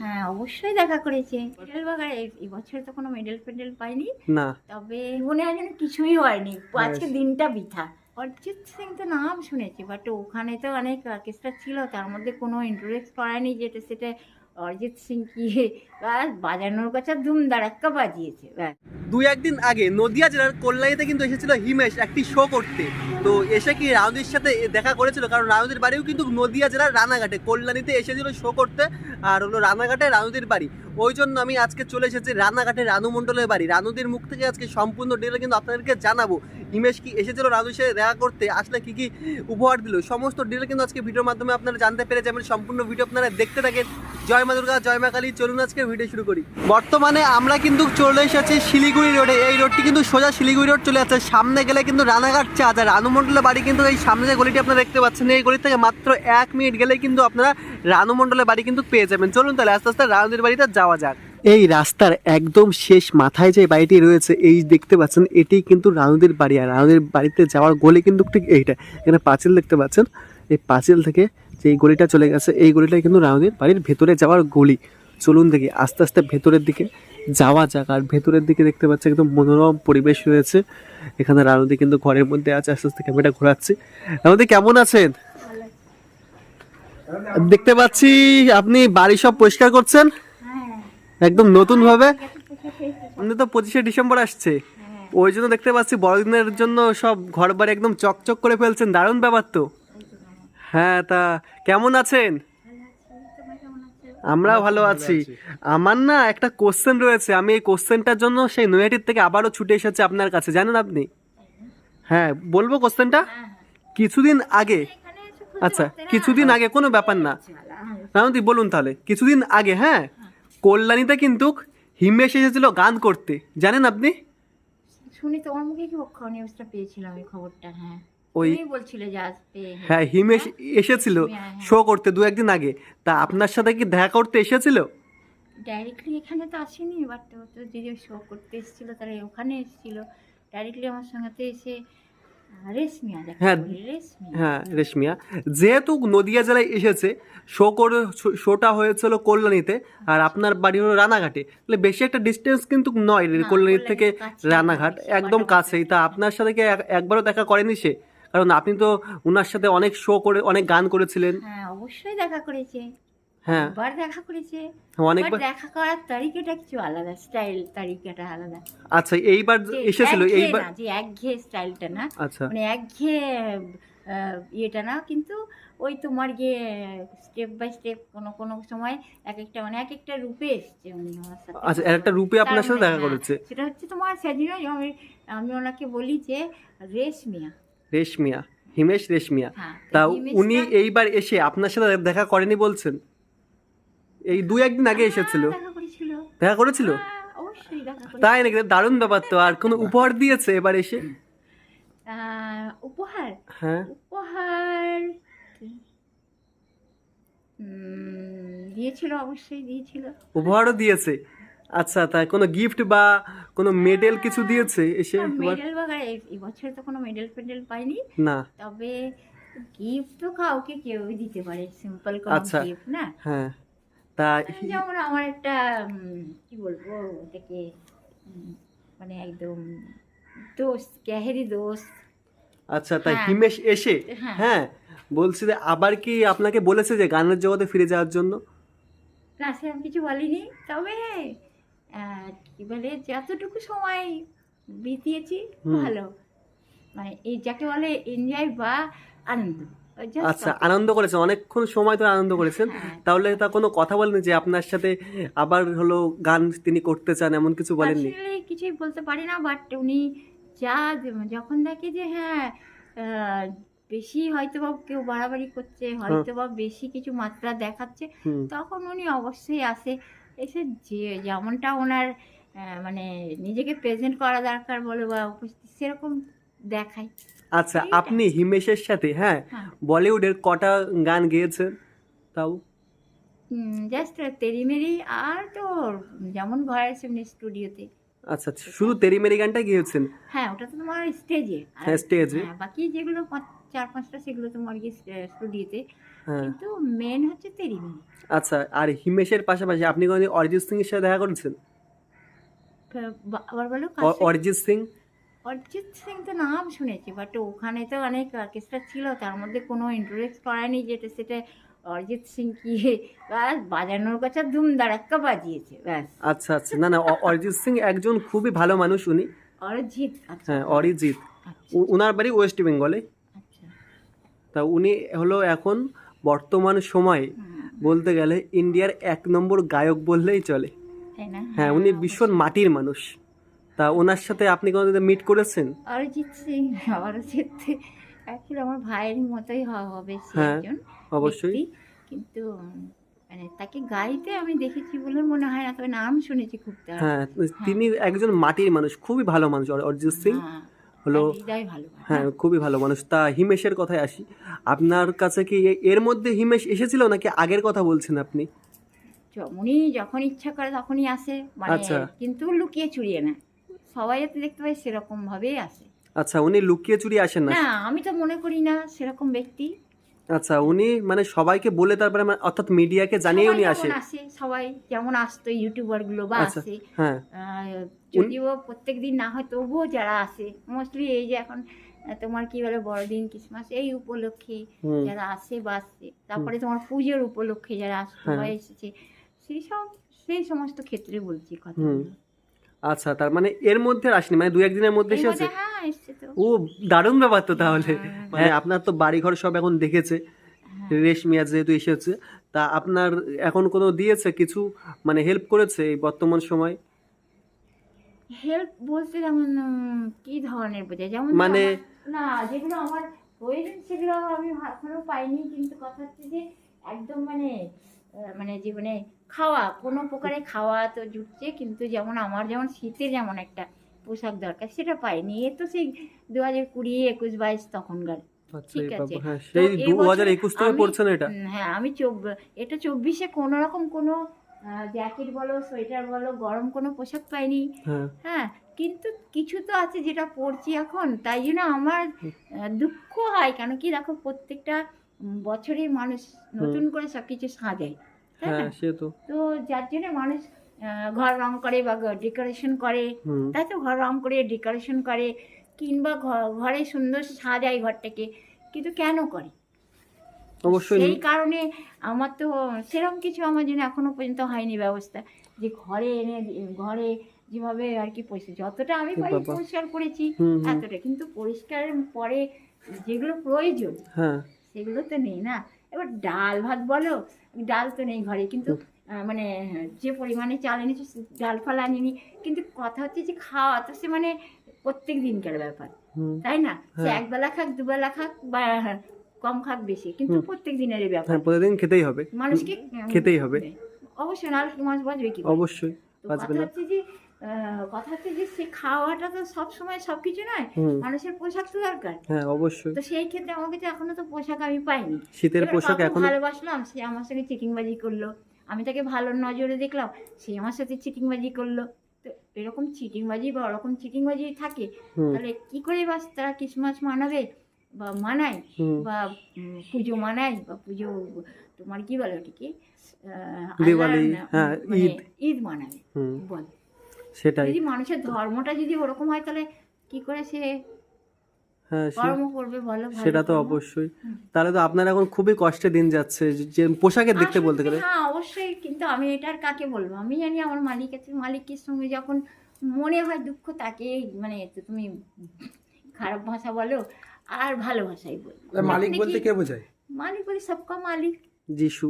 হ্যাঁ অবশ্যই দেখা করেছে। মেডেল বাগার এই বছর তো কোনো মেডেল ফেডেল পাইনি। না। তবে মনে হয় যেন কিছুই হয়নি। হ্যাঁ। আজকে দিনটা বৃথা। অরিজিৎ সিং তো নাম শুনেছি বাট ওখানে তো অনেক অর্কেস্ট্রা ছিল তার মধ্যে কোনো ইন্টারেস্ট করায়নি যেটা সেটা অরিজিৎ সিং কি? বাজানোর কাছে ধুম দাঁড়াক্কা বাজিয়েছে দুই একদিন আগে নদিয়া জেলার কল্যাণীতে কিন্তু এসেছিল হিমেশ একটি শো করতে। তো এসে কি রানুদির সাথে দেখা করেছিল? কারণ রানুদির বাড়িও কিন্তু নদিয়া জেলার রানাঘাটে, কল্যাণীতে এসেছিল শো করতে, আর হলো রানাঘাটে রানুদির বাড়ি। ওই জন্য আমি আজকে চলে এসেছি রানাঘাটে রানু মণ্ডলের বাড়ি। রানুদের মুখ থেকে আজকে সম্পূর্ণ ডিটেল কিন্তু আপনাদেরকে জানাব। হিমেশ কি এসেছিল রানুর সাথে দেখা করতে? আসলে কি কি উপহার দিল? সমস্ত ডিটেল কিন্তু আজকে ভিডিওর মাধ্যমে আপনারা জানতে পেরে যাবেন। সম্পূর্ণ ভিডিও আপনারা দেখতে থাকেন। জয় মা দুর্গা, জয় মা কালী, চলুন আজকে ভিডিও শুরু করি। বর্তমানে আমরা কিন্তু চলে এসেছি শিলিগুড়ি রোডে। এই রোডটি কিন্তু সোজা শিলিগুড়ি রোড চলে যাচ্ছে। সামনে গেলে কিন্তু রানাঘাট চাঁদ। আর রানু মণ্ডলের বাড়ি কিন্তু এই সামনে যে গলিটি আপনারা দেখতে পাচ্ছেন, এই গলি থেকে মাত্র এক মিনিট গেলে কিন্তু আপনারা রানু মণ্ডলের বাড়ি কিন্তু পেয়ে যাবেন। চলুন তাহলে আস্তে আস্তে রানুদের বাড়িতে যাওয়া যাক। এই রাস্তার একদম শেষ মাথায় যে বাড়িটি রয়েছে, এই দেখতে পাচ্ছেন, এটি কিন্তু রানুদের বাড়ি। আর রানুদের বাড়িতে যাওয়ার গলি কিন্তু ঠিক এইটা। এখানে পাঁচিল দেখতে পাচ্ছেন। এই পাঁচিল থেকে যে এই গলিটা চলে গেছে এই গলিটাই কিন্তু রানুদের বাড়ির ভেতরে যাওয়ার গলি। চলুন দেখি আস্তে আস্তে ভেতরের দিকে যাওয়া যাক। আর ভেতরের দিকে দেখতে পাচ্ছি একদম মনোরম পরিবেশ রয়েছে। এখানে রানুদি কিন্তু ঘরের মধ্যে আছে আস্তে আস্তে ক্যামেরাটা ঘোরাচ্ছি। রানুদি কেমন আছেন? দেখতে পাচ্ছি আপনি বাড়ি সব পরিষ্কার করছেন? হ্যাঁ। একদম নতুন ভাবে খেয়েছে। আপনি তো পঁচিশে ডিসেম্বর আসছে। হ্যাঁ। ওই জন্য দেখতে পাচ্ছি বড়দিনের জন্য সব ঘর বাড়ি একদম চকচক করে ফেলছেন। দারুণ ব্যাপার তো। হ্যাঁ তা কেমন আছেন? ভালো আছি তোমার কেমন আছো। আমরাও ভালো আছি। আমার না একটা কোশ্চেন রয়েছে। আমি এই কোশ্চেনটার জন্য সেই নৈহাটির থেকে আবারও ছুটে এসেছি আপনার কাছে। জানেন আপনি? হ্যাঁ বলব কোশ্চেনটা হ্যাঁ হ্যাঁ। কিছুদিন আগে। আচ্ছা। কিছুদিন আগে কোনো ব্যাপার না। হ্যাঁ। বলুন তাহলে। কিছুদিন আগে হ্যাঁ? কল্যাণীতে কিন্তু হিমেশ এসেছিল গান করতে। জানেন আপনি? শুনি তোমার মুখে কি নিউজটা পেয়েছিলাম এই খবরটা? হ্যাঁ। ওই- যে আসবে হ্যাঁ হিমেশ এসেছিল হ্যাঁ, হ্যাঁ। শো করতে দু একদিন আগে। তা আপনার সাথে কি দেখা করতে এসেছিল? ডাইরেক্টলি এখানে তো আসেনি বাট ও তো যে শো করতে এসেছিল তারা ওখানে এসেছিল। ডাইরেক্টলি আমার সঙ্গে তো এসে রেশমিয়া হ্যাঁ। রেশমিয়া। হ্যাঁ রেশমিয়া। যেহেতু নদিয়া জেলায় এসেছে শো করে শোটা হয়েছিল কল্যাণীতে আর আপনার বাড়ি হলো রানাঘাটে। তাহলে বেশি একটা ডিস্টেন্স কিন্তু নয় কল্যাণী কল্যাণীর থেকে রানাঘাট একদম কাছেই। তা আপনার সাথে কি এক- একবারও দেখা করেনি সে? কারণ আপনি তো ওনার সাথে অনেক শো করে অনেক গান করেছিলেন। হ্যাঁ অবশ্যই দেখা করেছে। হ্যাঁ। বার দেখা করেছে। অনেকবার দেখা করার তারিকাটা কিছু আলাদা স্টাইল তারিকাটা আলাদা। আচ্ছা এইবার এসেছিল এইবার যে একঘেয়ে স্টাইলটা না। আচ্ছা। মানে একঘেয়ে ইয়েটা না কিন্তু ওই তোমার গিয়ে স্টেপ বাই স্টেপ কোনো কোনো সময় এক একটা মানে এক একটা রূপে এসছে উনি আমার সাথে। আচ্ছা একটা রূপে আপনার সাথে মানে, দেখা হ্যাঁ, করেছে। সেটা হচ্ছে তোমার সেদিনও আমি আমি ওনাকে বলি যে রেশমিয়া। রেশমিয়া হিমেশ রেশমিয়া। হ্যাঁ তা উনি এইবার এসে আপনার সাথে দেখা করেনি বলছেন? এই দুই একদিন আগে এসেছিল। হ্যাঁ, দেখা করেছিল। দেখা করেছিল? হ্যাঁ, অবশ্যই তাই নাকি? দারুণ ব্যাপার তো আর কোনো উপহার দিয়েছে এবার এসে? উপহার? হ্যাঁ। উপহার দিয়েছিল অবশ্যই দিয়েছিল। উপহারও দিয়েছে। আচ্ছা তাই কোনো গিফট বা কোনো মেডেল কিছু দিয়েছে এসে মেডেল বাগারে এবছর তো কোনো মেডেল ফেডেল পাইনি না তবে গিফট তো কাউকে কেউ দিতে পারে সিম্পল কোনো। গিফট না হ্যাঁ তাই যেমন আমার একটা কি বলব ওটাকে মানে একদম দোস্ত গ্যাহেরি দোস্ত আচ্ছা তাই হ্যাঁ। হিমেশ এসে হ্যাঁ। হ্যাঁ বলছি যে আবার কি আপনাকে বলেছে যে গানের জগতে ফিরে যাওয়ার জন্য না সেরকম কিছু বলিনি তবে কি বলে যতটুকু সময় বিতিয়েছি ভালো। মানে এই যাকে বলে এনজয় বা আনন্দ আচ্ছা আনন্দ করেছেন অনেকক্ষণ সময় ধরে আনন্দ করেছেন। হ্যাঁ। তাহলে তা কোনো কথা বলেনি যে আপনার সাথে আবার হলো গান তিনি করতে চান এমন কিছু বলেননি? কিছুই বলতে পারি না বাট উনি যা যখন দেখে যে হ্যাঁ বেশি হয়তো বা কেউ বাড়াবাড়ি করছে হয়তো বা বেশি কিছু মাত্রা দেখাচ্ছে তখন উনি অবশ্যই আসে। এসে যে যেমনটা ওনার মানে নিজেকে প্রেজেন্ট করা দরকার বলে বা উপস্থিত সেরকম দেখায়। আচ্ছা আপনি হিমেশের সাথে হ্যাঁ হ্যাঁ। বলিউডের কটা গান গেয়েছেন তাও? জাস্ট তেরিমেরি আর তো যেমন ঘরে সেমনি স্টুডিওতে। আচ্ছা আচ্ছা, শুধু তেরি মেরি গানটা গিয়েছেন? হ্যাঁ ওটা তো তোমার স্টেজে হ্যাঁ স্টেজে হ্যাঁ বাকি যেগুলো চার পাঁচটা সেগুলো তোমার গিয়ে স্টুডিওতে। কিন্তু মেন হচ্ছে তেরিমিনি আচ্ছা আর হিমেশের পাশাপাশি আপনি কোনোদিন অরিজিৎ সিং এর সাথে দেখা করেছেন? আবার বলো? অরিজিৎ সিং? অরিজিৎ সিং তো নাম শুনেছি বাট ওখানে তো অনেক অর্কেস্ট্রা ছিল তার মধ্যে কোনো ইন্ট্রোডাক্স করায়নি যেটা সেটা অরিজিৎ সিং কি ব্যাস বাজানোর কথা ধুম দাঁড়াক্কা বাজিয়েছে ব্যাস। আচ্ছা আচ্ছা না না অরিজিৎ সিং একজন খুবই ভালো মানুষ উনি। অরিজিৎ আচ্ছা। হ্যাঁ অরিজিৎ। আচ্ছা। উনার বাড়ি ওয়েস্ট বেঙ্গলে। আচ্ছা। তা উনি হলো এখন বর্তমান সময়ে বলতে গেলে ইন্ডিয়ার এক নম্বর গায়ক বললেই চলে। হ্যাঁ উনি ভীষণ মাটির মানুষ। তা ওনার সাথে আপনি কোনোদিন মিট করেছেন? অরিজিৎ সিং অরিজিৎ অ্যাকচুয়ালি আমার ভাইয়ের মতোই হবে হ্যাঁ, অবশ্যই। কিন্তু মানে তাকে গাইতে আমি দেখেছি বলে মনে হয় না তবে নাম শুনেছি খুব তার। হ্যাঁ তিনি একজন মাটির মানুষ খুবই ভালো মানুষ অর- অরিজিৎ সিং। হ্যাঁ, হলো ভালো হ্যাঁ। খুবই ভালো মানুষ। তা হিমেশের কথায় আসি। আপনার কাছে কি এর মধ্যে হিমেশ এসেছিল নাকি আগের কথা বলছেন আপনি? উনি যখন ইচ্ছা করে তখনই আসে মানে আচ্ছা। কিন্তু লুকিয়ে চুরিয়ে না। সবাই যাতে দেখতে পাই সেরকম ভাবেই আসে। আচ্ছা উনি লুকিয়ে চুরি আসেন না? না আমি তো মনে করি না সেরকম ব্যক্তি। আচ্ছা উনি মানে সবাইকে বলে তারপরে মানে অর্থাৎ মিডিয়াকে জানিয়ে সবাই উনি যেমন আসে। আসে সবাই যেমন আসতো ইউটিউবারগুলো বা আচ্ছা। আসে হ্যাঁ। আহ, যদিও প্রত্যেক দিন না হয় তবুও যারা আসে মোস্টলি এই যে এখন তোমার কি বলে বড়দিন ক্রিসমাস এই উপলক্ষে যারা আসে বা আসছে তারপরে তোমার পুজোর উপলক্ষে যারা আসছে হ্যাঁ। বা এসেছে সেই সব সেই সমস্ত ক্ষেত্রে বলছি কথা আচ্ছা তার মানে এর মধ্যে আসেনি মানে দু একদিনের মধ্যে এসেছে হ্যাঁ এসছে তো। ও দারুণ ব্যাপার তো তাহলে। হ্যাঁ, হ্যাঁ। আপনার তো বাড়িঘর সব এখন দেখেছে হ্যাঁ। রেশমিয়া যেহেতু এসেছে তা আপনার এখন কোনো দিয়েছে কিছু মানে হেল্প করেছে এই বর্তমান সময়? হেল্প বলতে যেমন কি ধরনের বোঝায়? যেমন মানে- আমার- না যেগুলো আমার প্রয়োজন সেগুলো আমি এখনও পাইনি কিন্তু কথা হচ্ছে যে একদম মানে মানে জীবনে খাওয়া কোনো প্রকারে খাওয়া তো জুটছে কিন্তু যেমন আমার যেমন শীতের যেমন একটা পোশাক দরকার সেটা পাইনি। এ তো সেই দু হাজার কুড়ি একুশ বাইশ তখনকার। ঠিক আছে। হ্যাঁ সেই দু হাজার একুশ থেকে আমি- পড়ছেন এটা? হ্যাঁ আমি এটা চব্বিশে কোনো রকম কোনো জ্যাকেট বলো সোয়েটার বলো গরম কোনো পোশাক পাইনি। হ্যাঁ। হ্যাঁ কিন্তু কিছু তো আছে যেটা পড়ছি এখন তাই জন্য আমার দুঃখ হয়। কেন কি দেখো প্রত্যেকটা বছরে মানুষ নতুন করে সব কিছু সাজায় হ্যাঁ তো। যার জন্য মানুষ ঘর রং করে বা ডেকোরেশন করে তাই তো ঘর রং করে ডেকোরেশন করে কিংবা ঘরে সুন্দর সাজায় ঘরটাকে কিন্তু কেন করে? অবশ্যই। সেই কারণে আমার তো সেরকম কিছু আমার জন্য এখনও পর্যন্ত হয়নি ব্যবস্থা। যে ঘরে এনে ঘরে যেভাবে আর কি পরিষ্কার যতটা আমি পারি পরিষ্কার করেছি এতটা। কিন্তু পরিষ্কারের পরে যেগুলো প্রয়োজন হ্যাঁ। সেগুলো তো নেই না। এবার ডাল ভাত বলো ডাল তো নেই ঘরে। কিন্তু মানে যে পরিমাণে চাল এনেছি ডাল ফাল আনিনি। কিন্তু কথা হচ্ছে যে খাওয়া তো সে মানে প্রত্যেক দিনকার ব্যাপার। তাই না? সে হ্যাঁ। একবেলা খাক দুবেলা খাক বা কম খাক বেশি কিন্তু। প্রত্যেক দিনেরই ব্যাপার। হ্যাঁ প্রতিদিন খেতেই হবে। মানুষকে খেতেই হবে। অবশ্যই নাহলে মাছ বাঁচবে কি অবশ্যই বাঁচবে না। যে কথা হচ্ছে যে সে খাওয়াটা তো সব সময় সব কিছু নয় মানুষের পোশাক তো দরকার। হ্যাঁ অবশ্যই। তো সেই ক্ষেত্রে আমাকে তো এখনও তো পোশাক আমি পাইনি। শীতের পোশাক এখন ভালোবাসলাম সে আমার সঙ্গে চিটিংবাজি করল। আমি তাকে ভালো নজরে দেখলাম সে আমার সাথে চিটিংবাজি করল। তো এরকম চিটিংবাজি বা ওরকম চিটিংবাজি থাকে তাহলে কি করে বাস তারা ক্রিসমাস মানাবে? বা হুম। বা পুজো মানাই বা পুজো তোমার কি বলে ওটিকে? হ্যাঁ, মানে ঈদ। হুম। বল। সেটাই। যদি মানুষের ধর্মটা যদি ওরকম হয় তাহলে কি করে সে হ্যাঁ সেটা তো অবশ্যই। তাহলে তো আপনার এখন খুবই কষ্টে দিন যাচ্ছে যে- পোশাকের আসলে বলতে গেলে। হ্যাঁ অবশ্যই কিন্তু আমি এটা আর কাকে বলব? আমি জানি আমার মালিক আছে মালিকের সঙ্গে যখন মনে হয় দুঃখ তাকে মানে তুমি খারাপ ভাষা বলো আর ভালো ভাষাই বলব মালিক বলতে কে বোঝায়? মালিক বলে সবকা মালিক। যিশু।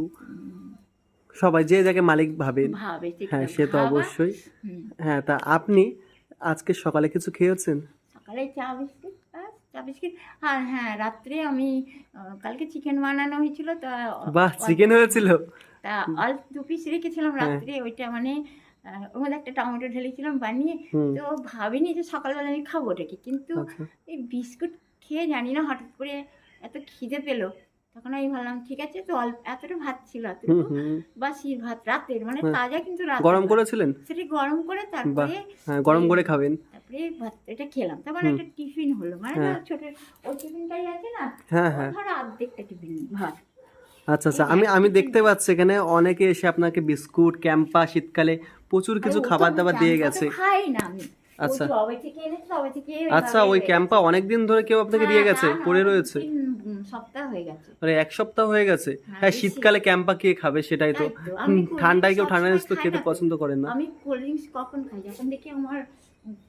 সবাই যে যাকে মালিক ভাবেন ভাবে হ্যাঁ সে তো অবশ্যই। হ্যাঁ তা আপনি আজকে সকালে কিছু খেয়েছেন? সকালে চা বিস্কিট চা বিস্কিট। আর হ্যাঁ রাত্রে আমি কালকে চিকেন বানানো হয়েছিল তা বাহ চিকেন হয়েছিল? তা অল্প দু পিস রেখেছিলাম হ্যাঁ। রাত্রে ওইটা মানে ওর মধ্যে একটা টমেটো ঢেলেছিলাম বানিয়ে। তো ভাবিনি যে সকালবেলা আমি খাব ওটাকে কিন্তু আচ্ছা। এই বিস্কুট খেয়ে জানি না হঠাৎ করে এত খিদে পেল। তখন আমি ভাবলাম ঠিক আছে তো অল্প এতটা ভাত ছিল এতটুকু। হুম বাসি ভাত রাতের মানে হ্যাঁ। তাজা কিন্তু গরম করেছিলেন? সেটা গরম করে তারপরে হ্যাঁ গরম করে খাবেন। তারপরে ভাত এটা খেলাম। তারপর একটা টিফিন হলো মানে হ্যাঁ। ছোট ওই টিফিনটাই আছে না? হ্যাঁ হ্যাঁ। ধরো অর্ধেকটা টিফিন ভাত। আচ্ছা আচ্ছা আমি আমি দেখতে পাচ্ছি এখানে অনেকে এসে আপনাকে বিস্কুট ক্যাম্পা শীতকালে প্রচুর কিছু খাবার দাবার দিয়ে গেছে। খাই না আমি। আচ্ছা। আচ্ছা আচ্ছা ওই ক্যাম্পা অনেকদিন ধরে কেউ আপনাকে দিয়ে গেছে পড়ে রয়েছে? সপ্তাহ হয়ে গেছে। মানে এক সপ্তাহ হয়ে গেছে। হ্যাঁ, হ্যাঁ শীতকালে ক্যাম্পা কে খাবে সেটাই তো। ঠান্ডায় কেউ ঠান্ডা জিনিস তো খেতে। পছন্দ করেন না। আমি কোল্ড ড্রিঙ্কস কখন খাই যখন দেখি আমার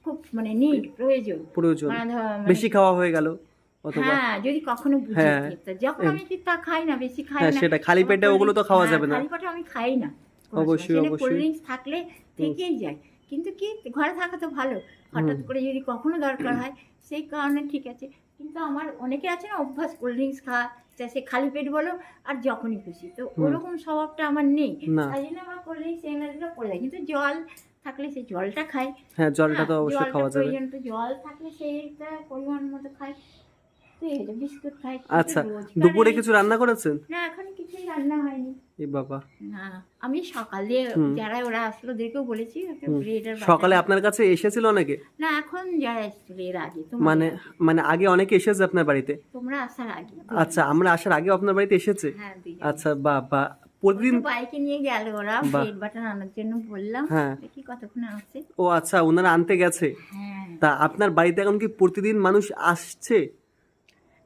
খুব মানে নিড প্রয়োজন। প্রয়োজন। মানে মানে- বেশি খাওয়া হয়ে গেল অথবা হ্যাঁ যদি কখনো বুঝি হ্যাঁ। যখন আমি তা খাই না বেশি খাই হ্যাঁ, না সেটা, খালি পেটে ওগুলো তো খাওয়া হ্যাঁ, যাবে না। খালি পেটে আমি খাই না। অবশ্যই, অবশ্যই। কোল্ড ড্রিঙ্কস থাকলে থেকেই যায়। কিন্তু কি ঘরে থাকা তো ভালো। হঠাৎ করে যদি কখনো দরকার হয় সেই কারণে ঠিক আছে। কিন্তু আমার অনেকে আছে না অভ্যাস কোল্ড ড্রিঙ্কস খাওয়া তা সে খালি পেট বলো আর যখনই খুশি। তো ওরকম স্বভাবটা আমার নেই। তাই জন্য আমার কোল্ড ড্রিঙ্কস এনার্জিটা পড়ে যায় কিন্তু জল থাকলে সেই জলটা খাই হ্যাঁ জলটা তো হ্যাঁ, অবশ্যই খাওয়া যাবে। প্রয়োজন তো জল থাকলে সেইটা পরিমাণ মতো খাই তো এই বিস্কুট খাই আচ্ছা দুপুরে কিছু রান্না করেছেন? না এখন কিছুই রান্না হয়নি। এই বাবা। আমি সকালে যারা ওরা আসলো ওদেরকেও বলেছি সকালে আপনার কাছে এসেছিল অনেকে না এখন যারা এসেছিল এর আগে মানে মানে আগে অনেকে এসেছে আপনার বাড়িতে? তোমরা আসার আগে। আচ্ছা আমরা আসার আগে আপনার বাড়িতে এসেছে? হ্যাঁ আচ্ছা প্রতিদিন বাইকে নিয়ে গেল ওরা আনার জন্য বললাম হ্যাঁ। দেখি কতক্ষণে আসে ও আচ্ছা ওনারা আনতে গেছে? হ্যাঁ। তা আপনার বাড়িতে এখন কি প্রতিদিন মানুষ আসছে?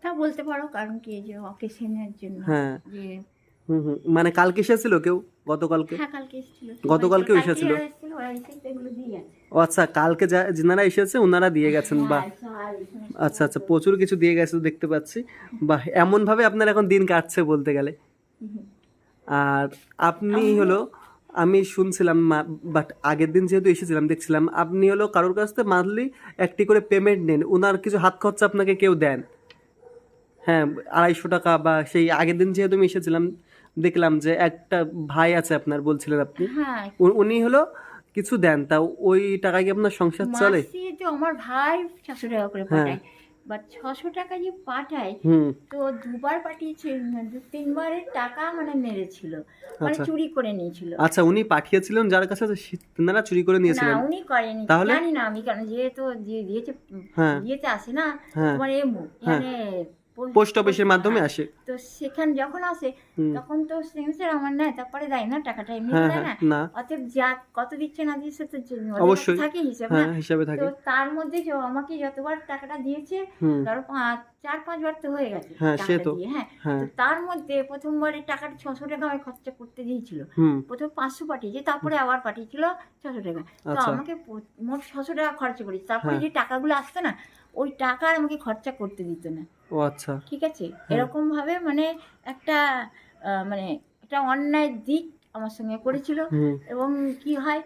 তা বলতে পারো কারণ কি এই যে অকেশনের জন্য হ্যাঁ। যে হুম হুম। মানে কালকে এসেছিল কেউ? গতকালকে? হ্যাঁ কালকে এসেছিল। গতকালকেও ও আচ্ছা কালকে যা যেনারা এসেছে ওনারা দিয়ে গেছেন বা হ্যাঁ, আচ্ছা আচ্ছা প্রচুর কিছু দিয়ে গেছে দেখতে পাচ্ছি। বাহ এমন ভাবে আপনার এখন দিন কাটছে বলতে গেলে। আর আপনি হলো আমি শুনছিলাম বাট আগের দিন যেহেতু এসেছিলাম দেখছিলাম আপনি হলো কারোর কাছ থেকে মান্থলি একটি করে পেমেন্ট নেন। ওনার কিছু হাত খরচা আপনাকে কেউ দেন। হ্যাঁ আড়াইশো টাকা বা সেই আগের দিন যেহেতু আমি এসেছিলাম দেখলাম যে একটা ভাই আছে আপনার বলছিলেন আপনি হ্যাঁ উ- উনি হলো কিছু দেন তা ওই টাকায় কি আপনার সংসার চলে মাসে তো আমার ভাই ছশো টাকা করে হ্যাঁ। পাঠায় বাট ছশো টাকা যে পাঠায় হুম তো দুবার পাঠিয়েছে দু তিনবারের টাকা মানে মেরেছিল মানে আচ্ছা। চুরি করে নিয়েছিল আচ্ছা উনি পাঠিয়েছিলেন যার কাছে সে- তেনারা চুরি করে না নিয়েছিলেন উনি করেনি তাহলে? জানি না আমি কেন যেহেতু দিয়ে দিয়েছে হ্যাঁ। দিয়েছে আসে না হ্যাঁ। তোমার এমু মানে পোস্ট অফিসের মাধ্যমে আসে। তো সেখানে যখন আসে তখন তো সেন্সের আমার নেয় তারপরে দেয় না টাকাটা এমনি হ্যাঁ দেয় হ্যাঁ না। না। অতএব যা কত দিচ্ছে না দিচ্ছে তো অবশ্যই। থাকে হিসাব না? হ্যাঁ হিসাবে থাকে। তো তার মধ্যে যে আমাকে যতবার টাকাটা দিয়েছে ধরো পাঁচ চার পাঁচবার তো হয়ে গেছে হ্যাঁ, সে তো। হ্যাঁ? তো তার মধ্যে প্রথমবারে টাকাটা ছশো টাকা আমায় খরচা করতে দিয়েছিল। প্রথম পাঁচশো পাঠিয়েছে তারপরে আবার পাঠিয়েছিল ছশো টাকা। তো আচ্ছা। আমাকে মোট ছশো টাকা খরচা করেছি। তারপরে। যে টাকাগুলো আসতো না ওই টাকা আর আমাকে খরচা করতে দিত না। ও আচ্ছা। ঠিক আছে? এরকম ভাবে মানে একটা মানে একটা অন্যায় দিক আমার সঙ্গে করেছিল। এবং কি হয়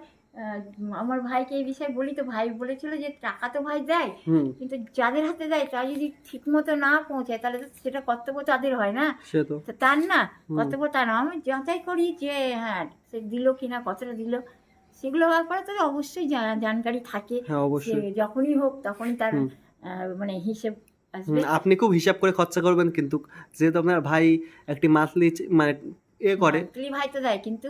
আমার ভাইকে এই বিষয়ে বলি তো ভাই বলেছিল যে টাকা তো ভাই দেয় কিন্তু যাদের হাতে দেয় তা যদি ঠিক মতো না পৌঁছায় তাহলে তো সেটা কর্তব্য তাদের হয় না। সে তো। তার না কর্তব্য তার। না আমি যাচাই করি যে হ্যাঁ সে দিল কিনা কতটা দিল। সেগুলো হওয়ার পরে তো অবশ্যই জানকারি থাকে। হ্যাঁ যখনই হোক তখনই তার মানে হিসেব আপনি খুব হিসাব করে খরচা করবেন কিন্তু যেহেতু আপনার ভাই একটি মান্থলি মানে এ করে। Monthly ভাই তো দেয় কিন্তু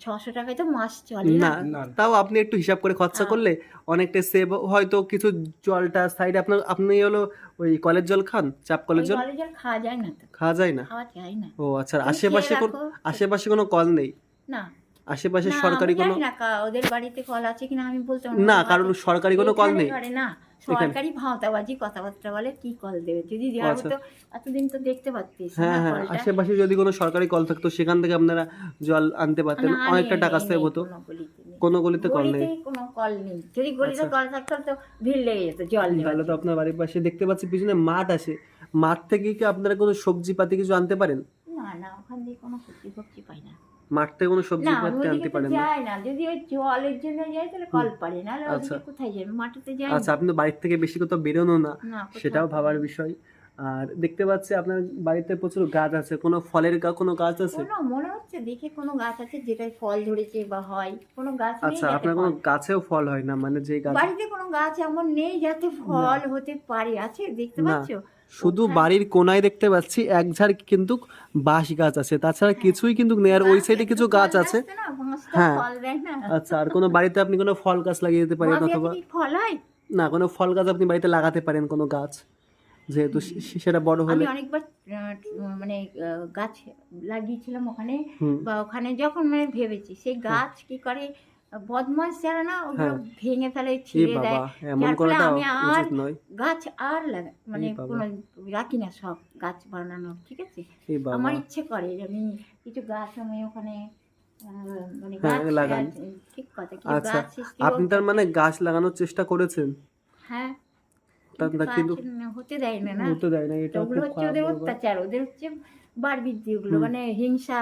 ছশো টাকায় তো মাস চলে না? তাও আপনি একটু হিসাব করে খরচা হ্যাঁ। করলে অনেকটা সেভ হয়তো কিছু জলটা সাইডে আপনার আপনি হলো ওই কলের জল খান চাপ কলের জল? জলে জল খাওয়া যায় না তো। খাওয়া যায় না? খাওয়া যায় না। ও আচ্ছা আশেপাশে কোন আশেপাশে কোনো কল নেই? না। আশেপাশে সরকারি কোনো না কা- ওদের বাড়িতে কল আছে কিনা আমি বলতে পারব না। কারণ সরকারি কোনো কল নেই। না। সরকারি ভাওতাবাজি কথাবার্তা বলে কি কল দেবে? যদি দেওয়া আচ্ছা। হতো এতদিন তো দেখতে না হ্যাঁ হ্যাঁ আশেপাশে যদি কোনো সরকারি কল থাকতো সেখান থেকে আপনারা জল আনতে পারতেন। অনেকটা টাকা সেভ হতো। কোনো গলিতে কল নেই। কোনো কল নেই। যদি গলিতে আচ্ছা। কল থাকতো তো ভিড় লেগে যেত জল তাহলে তো আপনার বাড়ির পাশে দেখতে পাচ্ছি পিছনে মাঠ আছে। মাঠ থেকে কি আপনারা কোনো সবজি পাতি কিছু আনতে পারেন? না না ওখান দিয়ে কোনো সবজি মাঠ থেকে কোনো সবজি না আনতে পারেন না। যায় না। যদি ওই জলের জন্য যায় তাহলে কল পারে না। কোথায় যাবে যায় আচ্ছা আপনি তো বাড়ির থেকে বেশি কোথাও বেরোনো না না সেটাও ভাবার বিষয়। আর দেখতে পাচ্ছি আপনার বাড়িতে প্রচুর গাছ আছে। কোনো ফলের কোনো গাছ আছে? কোনো মনে হচ্ছে দেখে কোনো গাছ আছে যেটায় ফল ধরেছে বা হয়। কোনো গাছ নেই আচ্ছা আপনার কোনো গাছেও ফল হয় না? মানে যে গাছ বাড়িতে কোনো গাছ এমন নেই যাতে ফল হতে পারে। আছে দেখতে না। পাচ্ছ? শুধু বাড়ির কোনায় দেখতে পাচ্ছি এক ঝাড় কিন্তু বাঁশ গাছ আছে। তাছাড়া কিছুই কিন্তু নেই। আর ওই সাইডে কিছু গাছ আছে। হ্যাঁ। আচ্ছা আর কোনো বাড়িতে আপনি কোনো ফল গাছ লাগিয়ে দিতে পারেন অথবা ফল হয়? না কোনো ফল গাছ আপনি বাড়িতে লাগাতে পারেন কোনো গাছ যেহেতু সেটা বড় আমি হলে অনেকবার মানে গাছ লাগিয়েছিলাম ওখানে বা ওখানে যখন মানে ভেবেছি সেই গাছ কি করে বদমাস যারা না ওগুলো হ্যাঁ। ভেঙে ফেলে ছিঁড়ে দেয়। যার ফলে আমি আর গাছ আর মানে কোনো রাখি না সব গাছ বানানো ঠিক আছে? আমার ইচ্ছে করে যে আমি কিছু গাছ আমি ওখানে মানে হ্যাঁ, গাছ লাগান। ঠিক কথা কি আচ্ছা, গাছ আপনি তার মানে গাছ লাগানোর চেষ্টা করেছেন? হ্যাঁ কিন্তু হতে দেয় না না। হতে দেয় না এটা খুব খারাপ ওদের অত্যাচার ওদের হচ্ছে বার বৃদ্ধি ওগুলো মানে হিংসা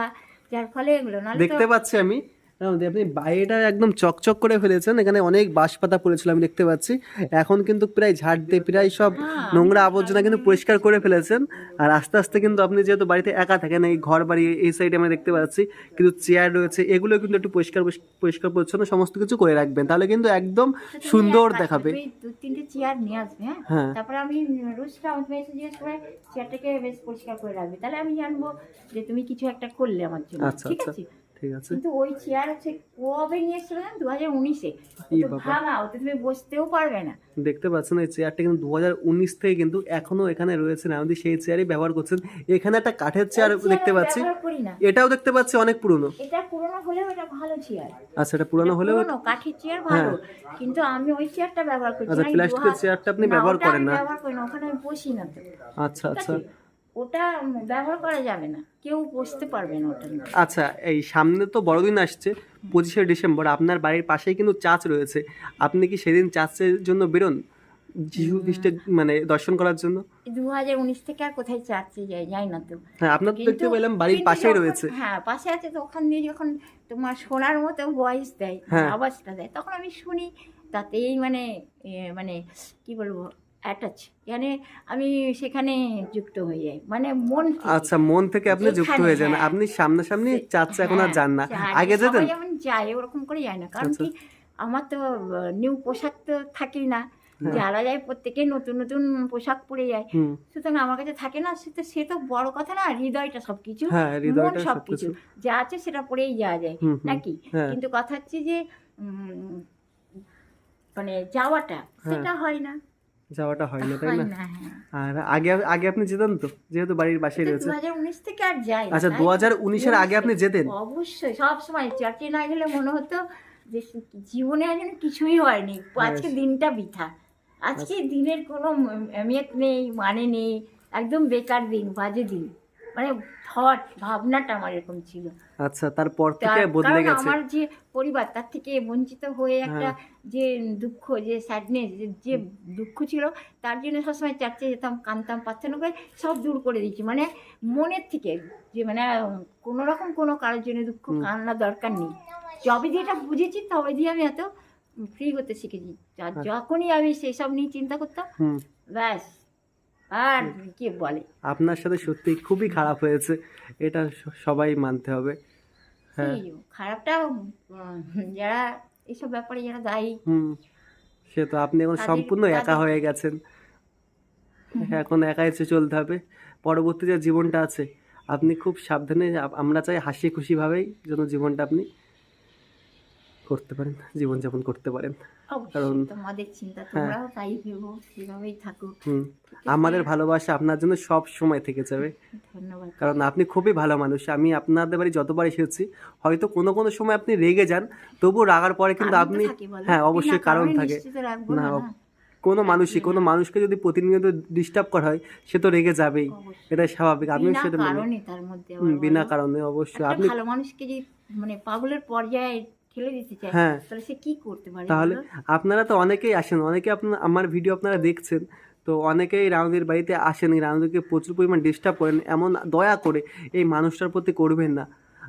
যার ফলে এগুলো তো দেখতে পাচ্ছি আমি। আপনি বাইরেটা একদম চকচক করে ফেলেছেন। এখানে অনেক বাঁশ পাতা পড়েছিল আমি দেখতে পাচ্ছি। এখন কিন্তু প্রায় ঝাড় দিয়ে প্রায় সব হ্যাঁ, নোংরা আবর্জনা কিন্তু পরিষ্কার করে ফেলেছেন। আর আস্তে আস্তে কিন্তু আপনি যেহেতু বাড়িতে একা থাকেন এই ঘর বাড়ি এই সাইডে আমরা দেখতে পাচ্ছি কিন্তু চেয়ার রয়েছে এগুলো কিন্তু একটু পরিষ্কার পরিষ্কার পরিচ্ছন্ন সমস্ত কিছু করে রাখবেন। তাহলে কিন্তু একদম সুন্দর এক দেখাবে। দু তিনটে চেয়ার নিয়ে আসবে হ্যাঁ? হ্যাঁ। তারপরে আমি এসে জিজ্ঞেস করে চেয়ারটাকে বেশ পরিষ্কার করে রাখবে। তাহলে আমি জানব যে তুমি কিছু একটা করলে আমার জন্য আচ্ছা, ঠিক আচ্ছা। আছে? ঠিক আছে? কিন্তু ওই চেয়ার হচ্ছে কবে নিয়ে এসেছিল না দু হাজার উনিশে ভাঙা ওতে তুমি বসতেও পারবে না। দেখতে পাচ্ছেন এই চেয়ারটা কিন্তু দু থেকে কিন্তু এখনও এখানে রয়েছে। আমাদের সেই চেয়ারই ব্যবহার করছেন। এখানে একটা কাঠের চেয়ার দেখতে পাচ্ছি। করি এটাও দেখতে পাচ্ছি অনেক পুরনো। এটা পুরোনো হলেও এটা ভালো চেয়ার আচ্ছা এটা পুরনো হলেও কাঠের চেয়ার ভালো। কিন্তু আমি ওই চেয়ারটা ব্যবহার করছি আচ্ছা প্লাস্টিকের চেয়ারটা আপনি ব্যবহার করেন না। ব্যবহার করি না ওখানে আমি বসি না আচ্ছা আচ্ছা? ওটা ব্যবহার করা যাবে না। কেউ বসতে পারবে না ওটা নিয়ে। আচ্ছা এই সামনে তো বড়দিন আসছে পঁচিশে ডিসেম্বর। আপনার বাড়ির পাশেই কিন্তু চার্চ রয়েছে। আপনি কি সেদিন চার্চের জন্য বেরোন? যিশু খ্রিস্টের মানে দর্শন করার জন্য? দু হাজার উনিশ থেকে আর কোথায় চার্চে যাই যাই না তো। হ্যাঁ আপনার তো দেখতে কিন্তু- পেলাম বাড়ির কিন্তু পাশেই যখন- রয়েছে। হ্যাঁ পাশে আছে তো ওখান দিয়ে যখন তোমার শোনার মতো ভয়েস দেয় হ্যাঁ। আওয়াজটা দেয় তখন আমি শুনি। তাতেই মানে এ, মানে কি বলব? অ্যাটাচ মানে আমি সেখানে যুক্ত হয়ে যাই মানে মন আচ্ছা মন থেকে আপনি যুক্ত হয়ে যান হ্যাঁ। আপনি সামনাসামনি চার্চে এখন আর হ্যাঁ, যান না। আগে যেতেন? যেমন যায় ওরকম করে যায় না। কারণ আচ্ছা। কি আমার তো নিউ পোশাক তো থাকেই না। হ্যাঁ। যারা যায় প্রত্যেকেই নতুন নতুন পোশাক পরে যায়। সুতরাং আমার কাছে থাকে না সে তো সে তো বড় কথা না হৃদয়টা সবকিছু মন সবকিছু। যা আছে সেটা পরেই যাওয়া যায় নাকি। কিন্তু কথা হচ্ছে যে মানে যাওয়াটা সেটা হয় না। যাওয়াটা হয় না? তাই না হ্যাঁ। আর আগে আগে আপনি যেতেন তো? যেহেতু বাড়ির পাশেই দু রয়েছে। হাজার উনিশ থেকে আর যাই আচ্ছা দু হাজার উনিশের আগে আপনি যেতেন? অবশ্যই সব সময় চাকরি না গেলে মনে হতো যে জীবনে আর কিছুই হয়নি। আজকে দিনটা বৃথা। আজকে দিনের কোনো এমিয়ত নেই মানে নেই একদম বেকার দিন বাজে দিন। মানে থট ভাবনাটা আমার এরকম ছিল। আচ্ছা তারপর থেকে বদলে গেছে। আমার যে পরিবার তার থেকে বঞ্চিত হয়ে একটা যে দুঃখ যে স্যাডনেস যে দুঃখ ছিল তার জন্য সবসময় চার্চে যেতাম কানতাম প্রার্থনা করে সব দূর করে দিয়েছি। মানে মনের থেকে যে মানে কোনো রকম কোনো কারোর জন্য দুঃখ কান্না দরকার নেই। যবে দিয়ে এটা বুঝেছি তবে দিয়ে আমি এত ফ্রি হতে শিখেছি। আচ্ছা। যখনই আমি সেসব নিয়ে চিন্তা করতাম ব্যাস। আর কি বলে? আপনার সাথে সত্যি খুবই খারাপ হয়েছে এটা সবাই মানতে হবে। হ্যাঁ। খারাপটা যারা এইসব ব্যাপারে যারা দায়ী হুম সে তো আপনি এখন সম্পূর্ণ একা হয়ে গেছেন। এখন একা এসে চলতে হবে। পরবর্তী যে জীবনটা আছে আপনি খুব সাবধানে আমরা চাই হাসি খুশিভাবেই যেন জীবনটা আপনি করতে পারেন জীবনযাপন করতে পারেন। কারণ- তোমাদের চিন্তা হ্যাঁ। তোমরাও তাই ভেবো সেভাবেই থাকো আমাদের ভালোবাসা আপনার জন্য সব সময় থেকে যাবে। ধন্যবাদ। কারণ আপনি খুবই ভালো মানুষ আমি আপনাদের বাড়ি যতবার এসেছি হয়তো কোনো কোনো সময় আপনি রেগে যান তবু রাগার পরে কিন্তু আপনি হ্যাঁ অবশ্যই কারণ থাকে। না। কোনো মানুষই কোনো মানুষকে যদি প্রতিনিয়ত ডিস্টার্ব করা হয় সে তো রেগে যাবেই। এটা স্বাভাবিক। বিনা সেটা মানি বিনা কারণে অবশ্যই। আপনি ভালো মানুষকে যদি মানে পাগলের পর্যায়ে ঠেলে দিতে চায় হ্যাঁ। তাহলে সে কি করতে পারে তাহলে আপনারা তো অনেকেই আসেন অনেকে আপনার আমার ভিডিও আপনারা দেখছেন তো অনেকেই রাউন্ডের বাড়িতে আসেন রাউন্ডকে প্রচুর পরিমাণ ডিস্টার্ব করেন এমন দয়া করে এই মানুষটার প্রতি করবেন না।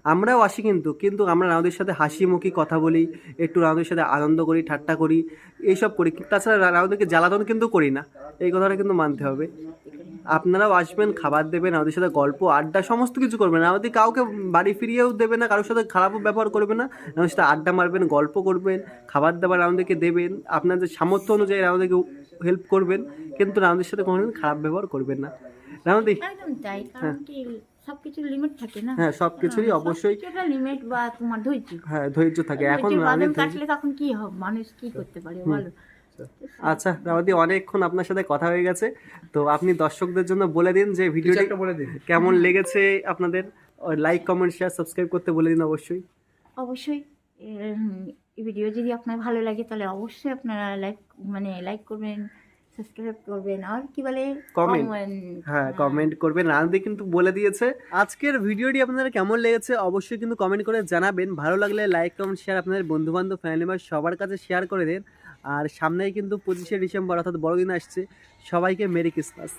আমরাও আসি কিন্তু কিন্তু আমরা রাউন্ডের সাথে হাসি মুখী কথা বলি একটু রাউন্ডের সাথে আনন্দ করি ঠাট্টা করি এইসব করি। তাছাড়া রাউন্ডকে জ্বালাতন কিন্তু করি না এই কথাটা কিন্তু মানতে হবে। আপনারাও আসবেন খাবার দেবেন আমাদের সাথে গল্প আড্ডা সমস্ত কিছু করবেন আমাদের কাউকে বাড়ি ফিরিয়েও দেবে না কারোর সাথে খারাপ ব্যবহার করবে না। আমাদের সাথে আড্ডা মারবেন গল্প করবেন খাবার দাবার আমাদেরকে দেবেন। আপনাদের সামর্থ্য অনুযায়ী আমাদেরকে হেল্প করবেন কিন্তু আমাদের সাথে কোনোদিন খারাপ ব্যবহার করবেন না। আমাদের সবকিছু লিমিট থাকে না। হ্যাঁ সব কিছুরই অবশ্যই। লিমিট বা তোমার ধৈর্য। হ্যাঁ ধৈর্য থাকে। এখন কাটলে তখন কি হবে মানুষ কি করতে পারে বলো? আচ্ছা রাওয়াদি অনেকক্ষণ আপনার সাথে কথা হয়ে গেছে। তো আপনি দর্শকদের জন্য বলে দিন যে ভিডিওটি বলে দিন। কেমন লেগেছে আপনাদের। লাইক কমেন্ট শেয়ার সাবস্ক্রাইব করতে বলে দিন অবশ্যই। অবশ্যই। এই ভিডিও যদি আপনার ভালো লাগে তাহলে অবশ্যই আপনারা লাইক মানে লাইক করবেন সাবস্ক্রাইব করবেন আর কি বলে? Comment, হ্যাঁ কমেন্ট করবেন। রানদি কিন্তু বলে দিয়েছে আজকের ভিডিওটি আপনাদের কেমন লেগেছে অবশ্যই কিন্তু কমেন্ট করে জানাবেন। ভালো লাগলে লাইক কমেন্ট শেয়ার আপনাদের বন্ধু বান্ধব ফ্যামিলি মেম্বার সবার কাছে শেয়ার করে দিন। আর সামনেই কিন্তু পঁচিশে ডিসেম্বর অর্থাৎ বড়দিন আসছে সবাইকে মেরি ক্রিসমাস।